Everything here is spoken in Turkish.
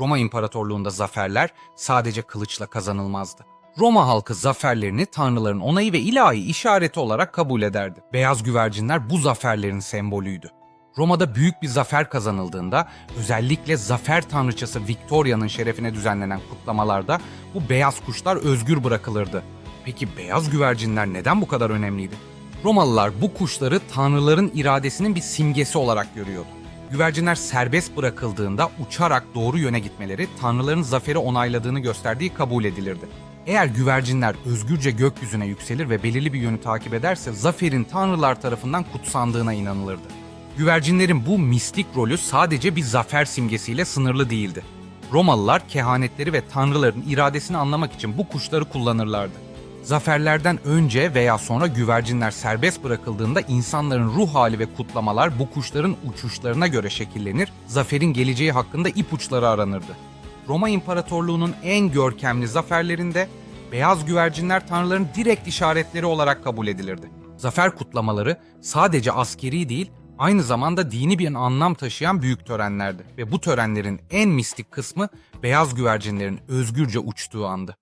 Roma İmparatorluğu'nda zaferler sadece kılıçla kazanılmazdı. Roma halkı zaferlerini tanrıların onayı ve ilahi işareti olarak kabul ederdi. Beyaz güvercinler bu zaferlerin sembolüydü. Roma'da büyük bir zafer kazanıldığında özellikle zafer tanrıçası Victoria'nın şerefine düzenlenen kutlamalarda bu beyaz kuşlar özgür bırakılırdı. Peki beyaz güvercinler neden bu kadar önemliydi? Romalılar bu kuşları tanrıların iradesinin bir simgesi olarak görüyordu. Güvercinler serbest bırakıldığında uçarak doğru yöne gitmeleri tanrıların zaferi onayladığını gösterdiği kabul edilirdi. Eğer güvercinler özgürce gökyüzüne yükselir ve belirli bir yönü takip ederse zaferin tanrılar tarafından kutsandığına inanılırdı. Güvercinlerin bu mistik rolü sadece bir zafer simgesiyle sınırlı değildi. Romalılar kehanetleri ve tanrıların iradesini anlamak için bu kuşları kullanırlardı. Zaferlerden önce veya sonra güvercinler serbest bırakıldığında insanların ruh hali ve kutlamalar bu kuşların uçuşlarına göre şekillenir, zaferin geleceği hakkında ipuçları aranırdı. Roma İmparatorluğu'nun en görkemli zaferlerinde beyaz güvercinler tanrıların direkt işaretleri olarak kabul edilirdi. Zafer kutlamaları sadece askeri değil, aynı zamanda dini bir anlam taşıyan büyük törenlerdi ve bu törenlerin en mistik kısmı beyaz güvercinlerin özgürce uçtuğu andı.